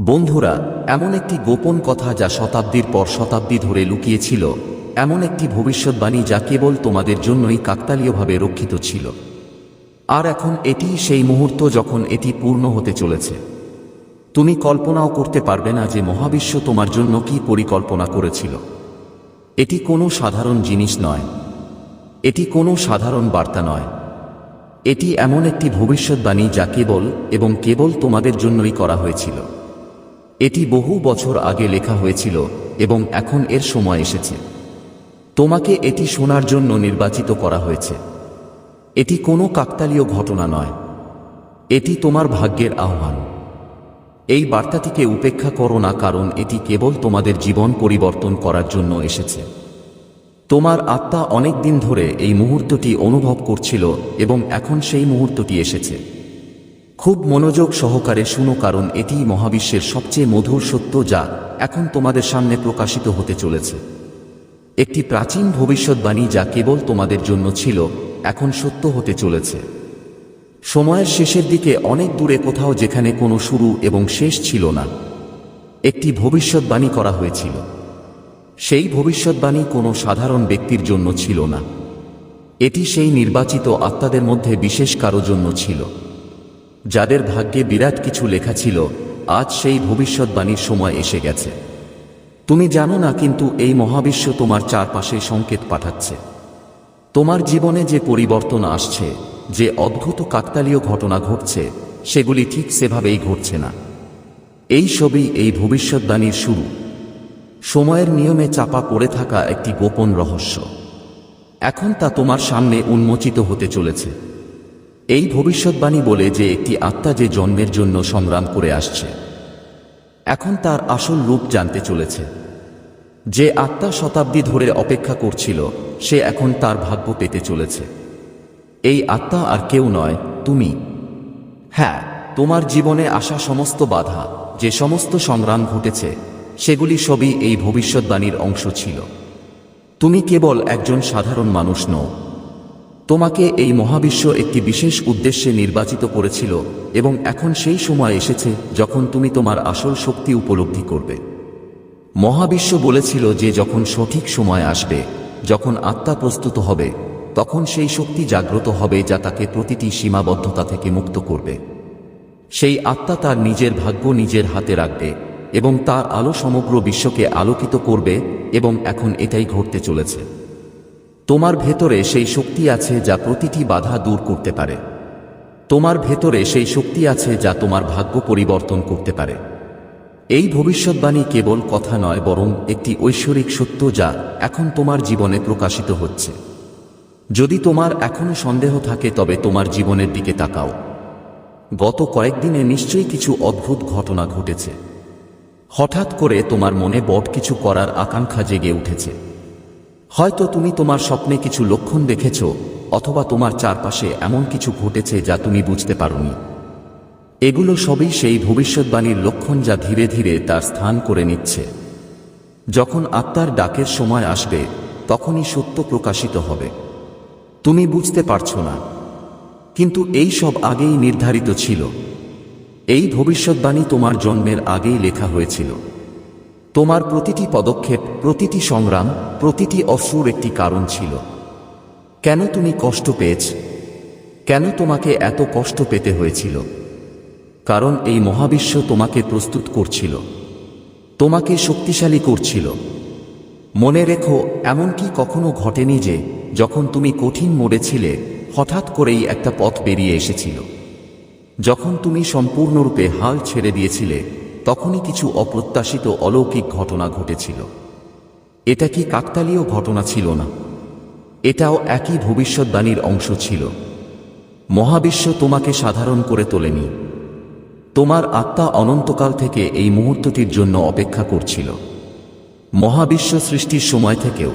বন্ধুরা, এমন একটি গোপন কথা যা শতাব্দীর পর শতাব্দী ধরে লুকিয়েছিল, এমন একটি ভবিষ্যৎবাণী যা কেবল তোমাদের জন্যই কাকতালীয়ভাবে রক্ষিত ছিল। আর এখন এটি সেই মুহূর্ত যখন এটি পূর্ণ হতে চলেছে। তুমি কল্পনাও করতে পারবে না যে মহাবিশ্ব তোমার জন্য কি পরিকল্পনা করেছিল। এটি কোনো সাধারণ জিনিস নয়। এটি কোনো সাধারণ বার্তা নয়। এটি এমন একটি ভবিষ্যৎবাণী যা কেবল এবং কেবল তোমাদের জন্যই করা হয়েছিল। এটি বহু বছর আগে লেখা হয়েছিল এবং এখন এর সময় এসেছে। তোমাকে এটি শোনার জন্য নির্বাচিত করা হয়েছে। এটি কোনো কাকতালীয় ঘটনা নয়। এটি তোমার ভাগ্যের আহ্বান। এই বার্তাটিকে উপেক্ষা করো না, কারণ এটি কেবল তোমাদের জীবন পরিবর্তন করার জন্য এসেছে। তোমার আত্মা অনেক দিন ধরে এই মুহূর্তটি অনুভব করছিল এবং এখন সেই মুহূর্তটি এসেছে। খুব মনোযোগ সহকারে শুনো, কারণ এটিই মহাবিশ্বের সবচেয়ে মধুর সত্য যা এখন তোমাদের সামনে প্রকাশিত হতে চলেছে। একটি প্রাচীন ভবিষ্যৎবাণী যা কেবল তোমাদের জন্য ছিল, এখন সত্য হতে চলেছে। সময়ের শেষের দিকে অনেক দূরে কোথাও যেখানে কোনো শুরু এবং শেষ ছিল না, একটি ভবিষ্যৎবাণী করা হয়েছিল। সেই ভবিষ্যৎবাণী কোনো সাধারণ ব্যক্তির জন্য ছিল না। এটি সেই নির্বাচিত আত্মাদের মধ্যে বিশেষ কারও জন্য ছিল। যাদের ভাগ্যে বিরাট কিছু লেখা ছিল, আজ সেই ভবিষ্যৎবাণীর সময় এসে গেছে। তুমি জানো না কিন্তু এই মহাবিশ্ব তোমার চারপাশে সংকেত পাঠাচ্ছে। তোমার জীবনে যে পরিবর্তন আসছে, যে অদ্ভুত কাকতালীয় ঘটনা ঘটছে, সেগুলি ঠিক সেভাবেই ঘটছে না। এই সবই এই ভবিষ্যৎবাণীর শুরু। সময়ের নিয়মে চাপা পড়ে থাকা একটি গোপন রহস্য। এখন তা তোমার সামনে উন্মোচিত হতে চলেছে। এই ভবিষ্যৎবাণী বলে যে একটি আত্মা যে জন্মের জন্য সংগ্রাম করে আসছে। এখন তার আসল রূপ জানতে চলেছে। যে আত্মা শতাব্দী ধরে অপেক্ষা করছিল, সে এখন তার ভাগ্য পেতে চলেছে। এই আত্মা আর কেউ নয়, তুমি। হ্যাঁ তোমার জীবনে আসা সমস্ত বাধা, যে সমস্ত সংগ্রাম ঘটেছে, সেগুলি সবই এই ভবিষ্যৎবাণীর অংশ ছিল। তুমি কেবল একজন সাধারণ মানুষ নও তোমাকে এই মহাবিশ্ব একটি বিশেষ উদ্দেশ্যে নির্বাচিত করেছিল এবং এখন সেই সময় এসেছে যখন তুমি তোমার আসল শক্তি উপলব্ধি করবে। মহাবিশ্ব বলেছিল যে যখন সঠিক সময় আসবে, যখন আত্মা প্রস্তুত হবে, তখন সেই শক্তি জাগ্রত হবে যা তাকে প্রতিটি সীমাবদ্ধতা থেকে মুক্ত করবে। সেই আত্মা তার নিজের ভাগ্য নিজের হাতে রাখবে এবং তার আলো সমগ্র বিশ্বকে আলোকিত করবে এবং এখন এটাই ঘটতে চলেছে। তোমার ভেতরে সেই শক্তি আছে যা প্রতিটি বাধা দূর করতে পারে। তোমার ভেতরে সেই শক্তি আছে যা তোমার ভাগ্য পরিবর্তন করতে পারে। এই ভবিষ্যৎবাণী কেবল কথা নয়, বরং একটি ঐশ্বরিক সত্য যা এখন তোমার জীবনে প্রকাশিত হচ্ছে। যদি তোমার এখনও সন্দেহ থাকে, তবে তোমার জীবনের দিকে তাকাও। গত কয়েকদিনে নিশ্চয়ই কিছু অদ্ভুত ঘটনা ঘটেছে। হঠাৎ করে তোমার মনে বট কিছু করার আকাঙ্ক্ষা জেগে উঠেছে। হয়তো তুমি তোমার স্বপ্নে কিছু লক্ষণ দেখেছ, অথবা তোমার চারপাশে এমন কিছু ঘটেছে যা তুমি বুঝতে পারোনি। এগুলো সবই সেই ভবিষ্যৎবাণীর লক্ষণ যা ধীরে ধীরে তার স্থান করে নিচ্ছে। যখন আত্মার ডাকের সময় আসবে, তখনই সত্য প্রকাশিত হবে। তুমি বুঝতে পারছ না। কিন্তু এই সব আগেই নির্ধারিত ছিল। এই ভবিষ্যৎবাণী তোমার জন্মের আগেই লেখা হয়েছিল। তোমার প্রতিটি পদক্ষেপ, প্রতিটি সংগ্রাম, প্রতিটি অশ্রুর একটি কারণ ছিল। কেন তুমি কষ্ট পেয়েছ? কেন তোমাকে এত কষ্ট পেতে হয়েছিল? কারণ এই মহাবিশ্ব তোমাকে প্রস্তুত করছিল। তোমাকে শক্তিশালী করছিল। মনে রেখো, এমনকি কখনো ঘটেনি যে, যখন তুমি কঠিন মোড়ে ছিলে, হঠাৎ করেই একটা পথ বেরিয়ে এসেছিল। যখন তুমি সম্পূর্ণরূপে হাল ছেড়ে দিয়েছিলে তখনই কিছু অপ্রত্যাশিত অলৌকিক ঘটনা ঘটেছিল। এটা কি কাকতালীয় ঘটনা ছিল না? এটাও একই ভবিষ্যৎবাণীর অংশ ছিল। মহাবিশ্ব তোমাকে সাধারণ করে তোলেনি। তোমার আত্মা অনন্তকাল থেকে এই মুহূর্তটির জন্য অপেক্ষা করছিল। মহাবিশ্ব সৃষ্টির সময় থেকেও।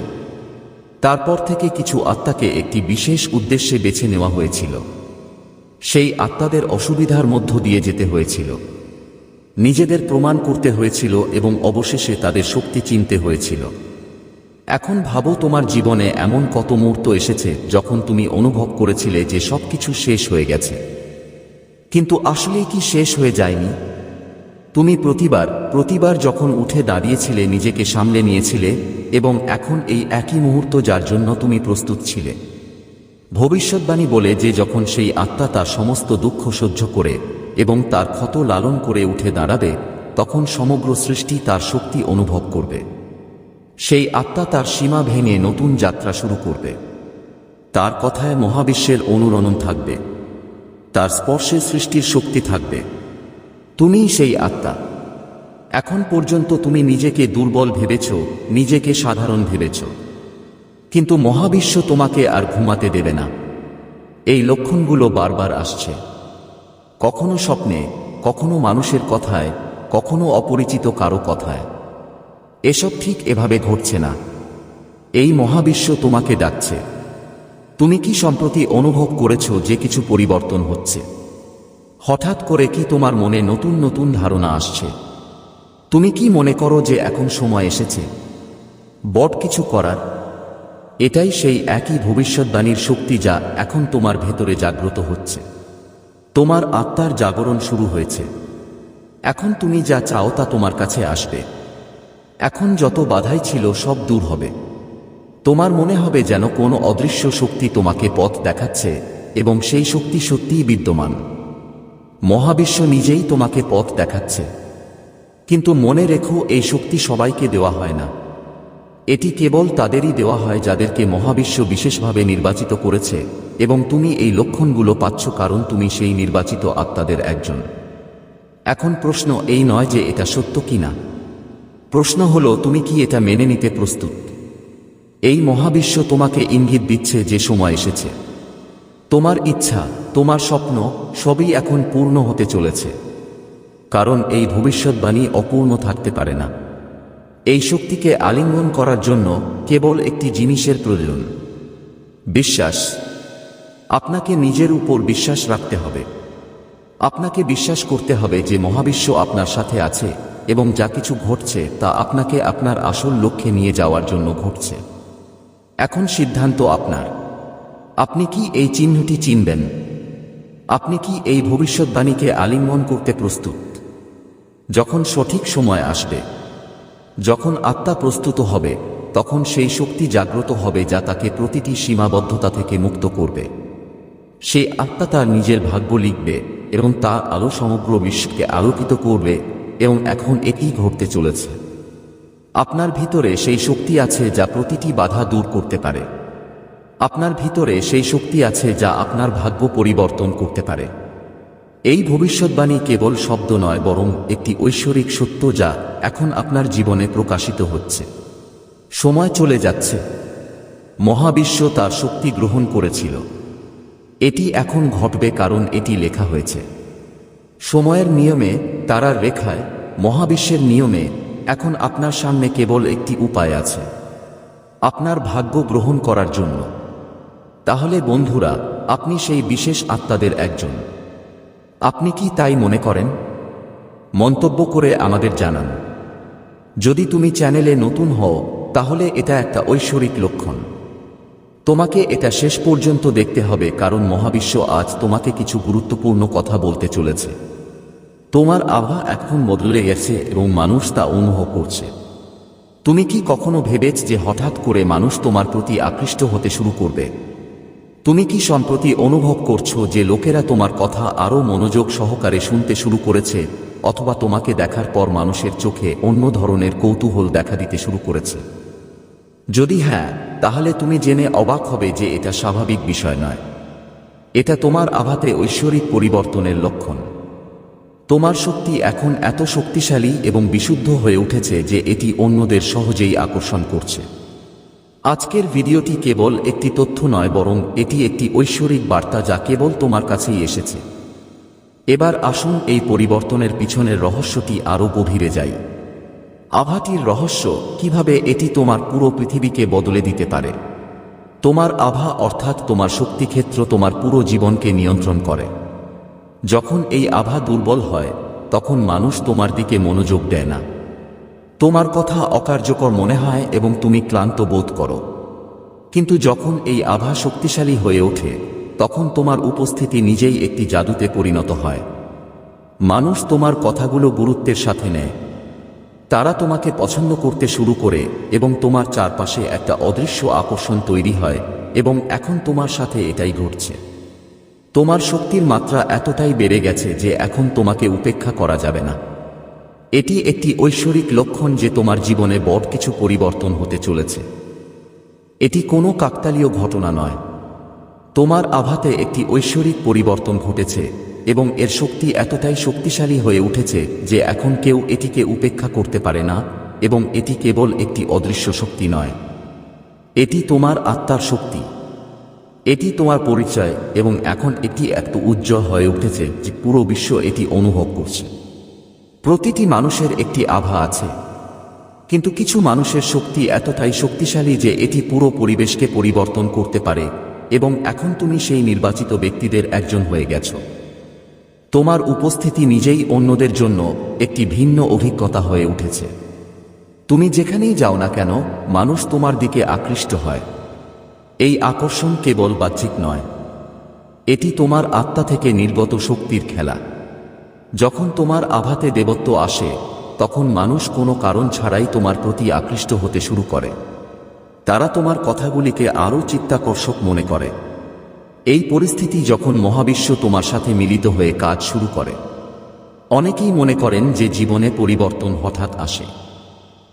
তারপর থেকে কিছু আত্মাকে একটি বিশেষ উদ্দেশ্যে বেছে নেওয়া হয়েছিল। সেই আত্মাদের অসুবিধার মধ্য দিয়ে যেতে হয়েছিল। নিজেদের প্রমাণ করতে হয়েছিল এবং অবশেষে তাদের শক্তি চিনতে হয়েছিল। এখন ভাবো তোমার জীবনে এমন কত মুহূর্ত এসেছে যখন তুমি অনুভব করেছিলে যে সবকিছু শেষ হয়ে গেছে। কিন্তু আসলেই কি শেষ হয়ে যায়নি? তুমি প্রতিবার প্রতিবার যখন উঠে দাঁড়িয়েছিলে নিজেকে সামলে নিয়েছিলে এবং এখন এই একই মুহূর্ত যার জন্য তুমি প্রস্তুত ছিলে। ভবিষ্যৎবাণী বলে যে যখন সেই আত্মা তার সমস্ত দুঃখ সহ্য করে এবং তার ক্ষত লালন করে উঠে দাঁড়াবে, তখন সমগ্র সৃষ্টি তার শক্তি অনুভব করবে। সেই আত্মা তার সীমা ভেঙে নতুন যাত্রা শুরু করবে। তার কথায় মহাবিশ্বের অনুরণন থাকবে। তার স্পর্শে সৃষ্টির শক্তি থাকবে। তুমিই সেই আত্মা। এখন পর্যন্ত তুমি নিজেকে দুর্বল ভেবেছ, নিজেকে সাধারণ ভেবেছ। কিন্তু মহাবিশ্ব তোমাকে আর ঘুমাতে দেবে না। এই লক্ষণগুলো বারবার আসছে। কখনো স্বপ্নে, কখনো মানুষের কথায়, কখনো অপরিচিত কারও কথায়। এসব ঠিক এভাবে ঘটছে না। এই মহাবিশ্ব তোমাকে ডাকছে। তুমি কি সম্প্রতি অনুভব করেছ যে কিছু পরিবর্তন হচ্ছে? হঠাৎ করে কি তোমার মনে নতুন নতুন ধারণা আসছে? তুমি কি মনে করো যে এখন সময় এসেছে? বট কিছু করার। এটাই সেই একই ভবিষ্যৎবাণীর শক্তি যা এখন তোমার ভেতরে জাগ্রত হচ্ছে। তোমার আত্মার জাগরণ শুরু হয়েছে। এখন তুমি যা চাও তা তোমার কাছে আসবে। এখন যত বাধাই ছিল সব দূর হবে। তোমার মনে হবে যেন কোনো অদৃশ্য শক্তি তোমাকে পথ দেখাচ্ছে এবং সেই শক্তি সত্যিই বিদ্যমান। মহাবিশ্ব নিজেই তোমাকে পথ দেখাচ্ছে। কিন্তু মনে রেখো, এই শক্তি সবাইকে দেওয়া হয় না। এটি কেবল তাদেরই দেওয়া হয় যাদেরকে মহাবিশ্ব বিশেষভাবে নির্বাচিত করেছে। এবং তুমি এই লক্ষণগুলো পাচ্ছ কারণ তুমি সেই নির্বাচিত আত্মাদের একজন। এখন প্রশ্ন এই নয় যে এটা সত্য কি না প্রশ্ন হলো, তুমি কি এটা মেনে নিতে প্রস্তুত? এই মহাবিশ্ব তোমাকে ইঙ্গিত দিচ্ছে যে সময় এসেছে। তোমার ইচ্ছা, তোমার স্বপ্ন সবই এখন পূর্ণ হতে চলেছে। কারণ এই ভবিষ্যৎবাণী অপূর্ণ থাকতে পারে না। এই শক্তিকে আলিঙ্গন করার জন্য কেবল একটি জিনিসের প্রয়োজন। বিশ্বাস। আপনাকে নিজের উপর বিশ্বাস রাখতে হবে। আপনাকে বিশ্বাস করতে হবে যে মহাবিশ্ব আপনার সাথে আছে এবং যা কিছু ঘটছে তা আপনাকে আপনার আসল লক্ষ্যে নিয়ে যাওয়ার জন্য ঘটছে। এখন সিদ্ধান্ত আপনার। আপনি কি এই চিহ্নটি চিনবেন? আপনি কি এই ভবিষ্যৎবাণীকে আলিঙ্গন করতে প্রস্তুত? যখন সঠিক সময় আসবে, যখন আত্মা প্রস্তুত হবে, তখন সেই শক্তি জাগ্রত হবে যা তাকে প্রতিটি সীমাবদ্ধতা থেকে মুক্ত করবে। সেই আত্মা তার নিজের ভাগ্য লিখবে এবং তা আলো সমগ্র বিশ্বকে আলোকিত করবে এবং এখন এটি ঘটতে চলেছে। আপনার ভিতরে সেই শক্তি আছে যা প্রতিটি বাধা দূর করতে পারে। আপনার ভিতরে সেই শক্তি আছে যা আপনার ভাগ্য পরিবর্তন করতে পারে। এই ভবিষ্যৎবাণী কেবল শব্দ নয়, বরং একটি ঐশ্বরিক সত্য যা এখন আপনার জীবনে প্রকাশিত হচ্ছে। সময় চলে যাচ্ছে। মহাবিশ্ব তার শক্তি গ্রহণ করেছিল। এটি এখন ঘটবে কারণ এটি লেখা হয়েছে। সময়ের নিয়মে তারার রেখায়, মহাবিশ্বের নিয়মে, এখন আপনার সামনে কেবল একটি উপায় আছে। আপনার ভাগ্য গ্রহণ করার জন্য। তাহলে বন্ধুরা, আপনি সেই বিশেষ আত্মাদের একজন। আপনি কি তাই মনে করেন? মন্তব্য করে আমাদের জানান। যদি তুমি চ্যানেলে নতুন হও, তাহলে এটা একটা ঐশ্বরিক লক্ষণ। তোমাকে এটা শেষ পর্যন্ত দেখতে হবে, কারণ মহাবিশ্ব আজ তোমাকে কিছু গুরুত্বপূর্ণ কথা বলতে চলেছে। তোমার আভা এখন বদলে গেছে এবং মানুষ তা অনুভব করছে। তুমি কি কখনো ভেবেছ যে হঠাৎ করে মানুষ তোমার প্রতি আকৃষ্ট হতে শুরু করবে? তুমি কি সম্প্রতি অনুভব করছ যে লোকেরা তোমার কথা আরও মনোযোগ সহকারে শুনতে শুরু করেছে, অথবা তোমাকে দেখার পর মানুষের চোখে অন্য ধরনের কৌতূহল দেখা দিতে শুরু করেছে? যদি হ্যাঁ তাহলে তুমি জেনে অবাক হবে যে এটা স্বাভাবিক বিষয় নয়। এটা তোমার আভাতে ঐশ্বরিক পরিবর্তনের লক্ষণ। তোমার শক্তি এখন এত শক্তিশালী এবং বিশুদ্ধ হয়ে উঠেছে যে এটি অন্যদের সহজেই আকর্ষণ করছে। আজকের ভিডিওটি কেবল একটি তথ্য নয়, বরং এটি একটি ঐশ্বরিক বার্তা যা কেবল তোমার কাছেই এসেছে। এবার আসুন এই পরিবর্তনের পিছনের রহস্যটি আরও গভীরে যাই। আভাটির রহস্য কীভাবে এটি তোমার পুরো পৃথিবীকে বদলে দিতে পারে? তোমার আভা অর্থাৎ তোমার শক্তিক্ষেত্র তোমার পুরো জীবনকে নিয়ন্ত্রণ করে। যখন এই আভা দুর্বল হয়, তখন মানুষ তোমার দিকে মনোযোগ দেয় না। তোমার কথা অকার্যকর মনে হয় এবং তুমি ক্লান্ত বোধ করো। কিন্তু যখন এই আভা শক্তিশালী হয়ে ওঠে, তখন তোমার উপস্থিতি নিজেই একটি জাদুতে পরিণত হয়। মানুষ তোমার কথাগুলো গুরুত্বের সাথে নেয়। তারা তোমাকে পছন্দ করতে শুরু করে এবং তোমার চারপাশে একটা অদৃশ্য আকর্ষণ তৈরি হয় এবং এখন তোমার সাথে এটাই ঘটছে। তোমার শক্তির মাত্রা এতটাই বেড়ে গেছে যে এখন তোমাকে উপেক্ষা করা যাবে না। এটি একটি ঐশ্বরিক লক্ষণ যে তোমার জীবনে বড় কিছু পরিবর্তন হতে চলেছে। এটি কোনো কাকতালীয় ঘটনা নয়। তোমার আভাতে একটি ঐশ্বরিক পরিবর্তন ঘটেছে। এবং এর শক্তি এতটাই শক্তিশালী হয়ে উঠেছে যে এখন কেউ এটিকে উপেক্ষা করতে পারে না, এবং এটি কেবল একটি অদৃশ্য শক্তি নয়। এটি তোমার আত্মার শক্তি। এটি তোমার পরিচয়, এবং এখন এটি এত উজ্জ্বল হয়ে উঠেছে যে পুরো বিশ্ব এটি অনুভব করছে। প্রতিটি মানুষের একটি আভা আছে। কিন্তু কিছু মানুষের শক্তি এতটাই শক্তিশালী যে এটি পুরো পরিবেশকে পরিবর্তন করতে পারে, এবং এখন তুমি সেই নির্বাচিত ব্যক্তিদের একজন হয়ে গেছো। তোমার উপস্থিতি নিজেই অন্যদের জন্য একটি ভিন্ন অভিজ্ঞতা হয়ে উঠেছে। তুমি যেখানেই যাও না কেন, মানুষ তোমার দিকে আকৃষ্ট হয়। এই আকর্ষণ কেবল বাহ্যিক নয়। এটি তোমার আত্মা থেকে নির্গত শক্তির খেলা। যখন তোমার আভাতে দেবত্ব আসে, তখন মানুষ কোনো কারণ ছাড়াই তোমার প্রতি আকৃষ্ট হতে শুরু করে। তারা তোমার কথাগুলিকে আরও চিত্তাকর্ষক মনে করে। এই পরিস্থিতি যখন মহাবিশ্ব তোমার সাথে মিলিত হয়ে কাজ শুরু করে। অনেকেই মনে করেন যে জীবনে পরিবর্তন হঠাৎ আসে।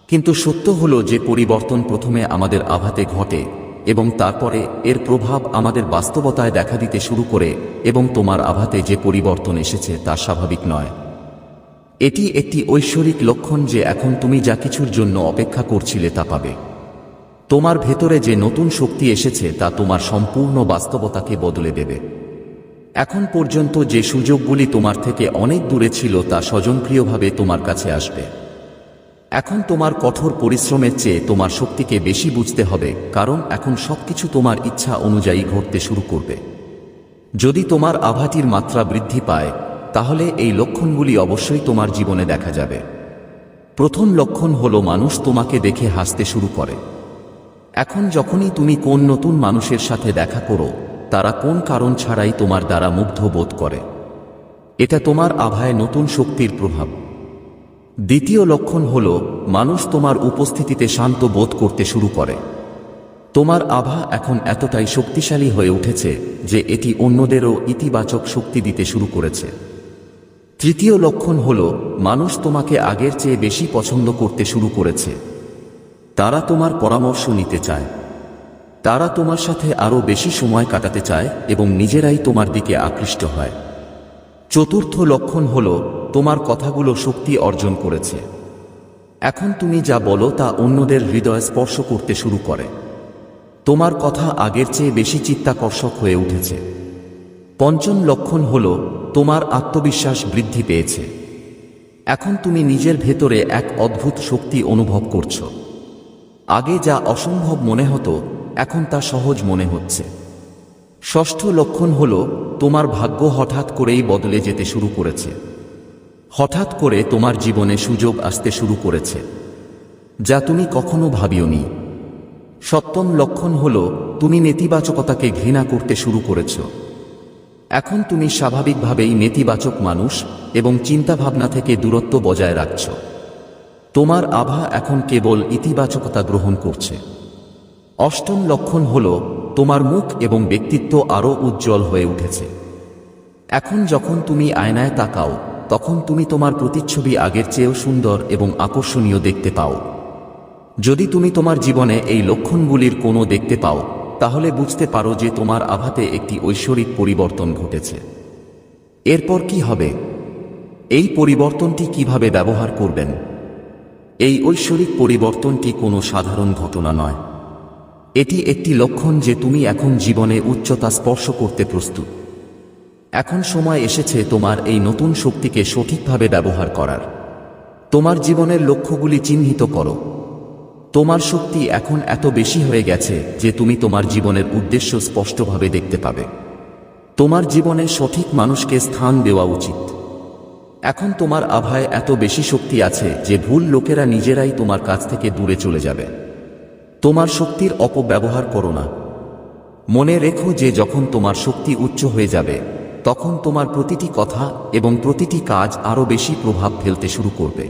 কিন্তু সত্য হল যে পরিবর্তন প্রথমে আমাদের আভাতে ঘটে এবং তারপরে এর প্রভাব আমাদের বাস্তবতায় দেখা দিতে শুরু করে এবং তোমার আভাতে যে পরিবর্তন এসেছে তা স্বাভাবিক নয়। এটি একটি ঐশ্বরিক লক্ষণ যে এখন তুমি যা কিছুর জন্য অপেক্ষা করছিলে তা পাবে। তোমার ভেতরে যে নতুন শক্তি এসেছে তা তোমার সম্পূর্ণ বাস্তবতাকে বদলে দেবে। এখন পর্যন্ত যে সুযোগগুলি তোমার থেকে অনেক দূরে ছিল তা স্বজনপ্রিয়ভাবে তোমার কাছে আসবে। এখন তোমার কঠোর পরিশ্রমের চেয়ে তোমার শক্তিকে বেশি বুঝতে হবে, কারণ এখন সবকিছু তোমার ইচ্ছা অনুযায়ী ঘটতে শুরু করবে। যদি তোমার আভাটির মাত্রা বৃদ্ধি পায়, তাহলে এই লক্ষণগুলি অবশ্যই তোমার জীবনে দেখা যাবে। প্রথম লক্ষণ হল মানুষ তোমাকে দেখে হাসতে শুরু করে। এখন যখনই তুমি কোন নতুন মানুষের সাথে দেখা করো, তারা কোন কারণ ছাড়াই তোমার দ্বারা মুগ্ধ বোধ করে। এটা তোমার আভায় নতুন শক্তির প্রভাব। দ্বিতীয় লক্ষণ হল, মানুষ তোমার উপস্থিতিতে শান্ত বোধ করতে শুরু করে। তোমার আভা এখন এতটাই শক্তিশালী হয়ে উঠেছে যে এটি অন্যদেরও ইতিবাচক শক্তি দিতে শুরু করেছে। তৃতীয় লক্ষণ হল, মানুষ তোমাকে আগের চেয়ে বেশি পছন্দ করতে শুরু করেছে। তারা তোমার পরামর্শ নিতে চায়। তারা তোমার সাথে আরও বেশি সময় কাটাতে চায় এবং নিজেরাই তোমার দিকে আকৃষ্ট হয়। চতুর্থ লক্ষণ হল, তোমার কথাগুলো শক্তি অর্জন করেছে। এখন তুমি যা বলো তা অন্যদের হৃদয় স্পর্শ করতে শুরু করে। তোমার কথা আগের চেয়ে বেশি চিত্তাকর্ষক হয়ে উঠেছে। পঞ্চম লক্ষণ হল, তোমার আত্মবিশ্বাস বৃদ্ধি পেয়েছে। এখন তুমি নিজের ভেতরে এক অদ্ভুত শক্তি অনুভব করছ। আগে যা অসম্ভব মনে হতো, এখন তা সহজ মনে হচ্ছে। ষষ্ঠ লক্ষণ হল, তোমার ভাগ্য হঠাৎ করেই বদলে যেতে শুরু করেছে। হঠাৎ করে তোমার জীবনে সুযোগ আসতে শুরু করেছে, যা তুমি কখনো ভাবিওনি। সপ্তম লক্ষণ হল, তুমি নেতিবাচকতাকে ঘৃণা করতে শুরু করেছ। এখন তুমি স্বাভাবিকভাবেই নেতিবাচক মানুষ এবং চিন্তাভাবনা থেকে দূরত্ব বজায় রাখছ। তোমার আভা এখন কেবল ইতিবাচকতা গ্রহণ করছে। অষ্টম লক্ষণ হল তোমার মুখ এবং ব্যক্তিত্ব আরও উজ্জ্বল হয়ে উঠেছে। এখন যখন তুমি আয়নায় তাকাও, তখন তুমি তোমার প্রতিচ্ছবি আগের চেয়েও সুন্দর এবং আকর্ষণীয় দেখতে পাও। যদি তুমি তোমার জীবনে এই লক্ষণগুলির কোনো দেখতে পাও, তাহলে বুঝতে পারো যে তোমার আভাতে একটি ঐশ্বরিক পরিবর্তন ঘটেছে। এরপর কি হবে? এই পরিবর্তনটি কীভাবে ব্যবহার করবেন? এই ঐশ্বরিক পরিবর্তনটি কোনো সাধারণ ঘটনা নয়। এটি একটি লক্ষণ যে তুমি এখন জীবনে উচ্চতা স্পর্শ করতে প্রস্তুত। এখন সময় এসেছে তোমার এই নতুন শক্তিকে সঠিকভাবে ব্যবহার করার। তোমার জীবনের লক্ষ্যগুলি চিহ্নিত করো। তোমার শক্তি এখন এত বেশি হয়ে গেছে যে তুমি তোমার জীবনের উদ্দেশ্য স্পষ্টভাবে দেখতে পাবে। তোমার জীবনে সঠিক মানুষকে স্থান দেওয়া উচিত। এখন তোমার আভায় এত বেশি শক্তি আছে যে ভুল লোকেরা নিজেরাই তোমার কাছ থেকে দূরে চলে যাবে। তোমার শক্তির অপব্যবহার করো না। মনে রেখো যে যখন তোমার শক্তি উচ্চ হয়ে যাবে, তখন তোমার প্রতিটি কথা এবং প্রতিটি কাজ আরও বেশি প্রভাব ফেলতে শুরু করবে।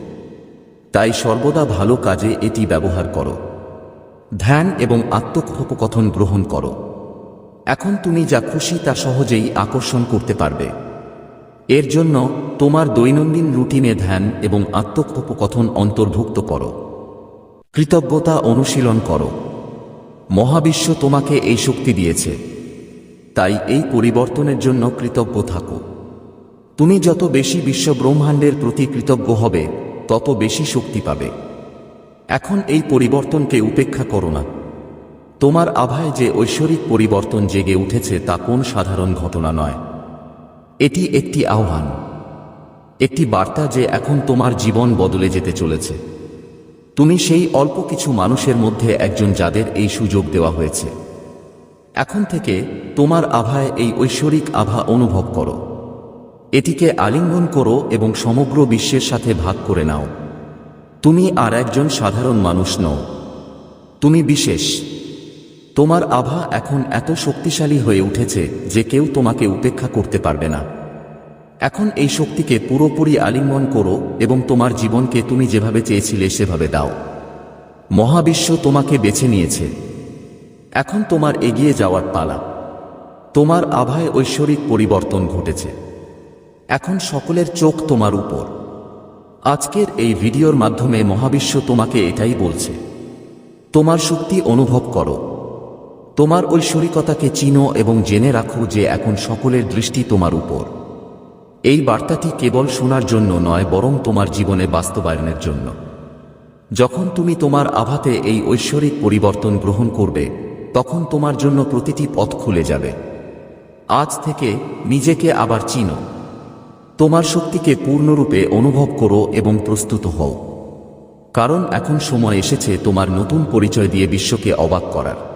তাই সর্বদা ভালো কাজে এটি ব্যবহার করো। ধ্যান এবং আত্মকথোপকথন গ্রহণ করো। এখন তুমি যা খুশি তা সহজেই আকর্ষণ করতে পারবে। এর জন্য তোমার দৈনন্দিন রুটিনে ধ্যান এবং আত্মকথোপকথন অন্তর্ভুক্ত করো। কৃতজ্ঞতা অনুশীলন করো। মহাবিশ্ব তোমাকে এই শক্তি দিয়েছে। তাই এই পরিবর্তনের জন্য কৃতজ্ঞ থাকো। তুমি যত বেশি বিশ্ব ব্রহ্মাণ্ডের প্রতি কৃতজ্ঞ হবে, তত বেশি শক্তি পাবে। এখন এই পরিবর্তনকে উপেক্ষা করো না। তোমার আভায় যে ঐশ্বরিক পরিবর্তন জেগে উঠেছে তা কোন সাধারণ ঘটনা নয়। এটি একটি আহ্বান, একটি বার্তা যে এখন তোমার জীবন বদলে যেতে চলেছে। তুমি সেই অল্প কিছু মানুষের মধ্যে একজন যাদের এই সুযোগ দেওয়া হয়েছে। এখন থেকে তোমার আভায় এই ঐশ্বরিক আভা অনুভব করো। এটিকে আলিঙ্গন করো এবং সমগ্র বিশ্বের সাথে ভাগ করে নাও। তুমি আর একজন সাধারণ মানুষ নও। তুমি বিশেষ। তোমার আভা এখন এত শক্তিশালী হয়ে উঠেছে যে কেউ তোমাকে উপেক্ষা করতে পারবে না। এখন এই শক্তিকে পুরোপুরি আলিঙ্গন করো এবং তোমার জীবনকে তুমি যেভাবে চেয়েছিলে সেভাবে দাও। মহাবিশ্ব তোমাকে বেছে নিয়েছে। এখন তোমার এগিয়ে যাওয়ার পালা। তোমার আভায় ঐশ্বরিক পরিবর্তন ঘটেছে। এখন সকলের চোখ তোমার উপর। আজকের এই ভিডিওর মাধ্যমে মহাবিশ্ব তোমাকে এটাই বলছে। তোমার শক্তি অনুভব করো। তোমার ঐশ্বরিকতাকে চিনো এবং জেনে রাখো যে এখন সকলের দৃষ্টি তোমার উপর। এই বার্তাটি কেবল শোনার জন্য নয়, বরং তোমার জীবনে বাস্তবায়নের জন্য। যখন তুমি তোমার আভাতে এই ঐশ্বরিক পরিবর্তন গ্রহণ করবে, তখন তোমার জন্য প্রতিটি পথ খুলে যাবে। আজ থেকে নিজেকে আবার চিনো। তোমার শক্তিকে পূর্ণরূপে অনুভব করো এবং প্রস্তুত হও। কারণ এখন সময় এসেছে তোমার নতুন পরিচয় দিয়ে বিশ্বকে অবাক করার।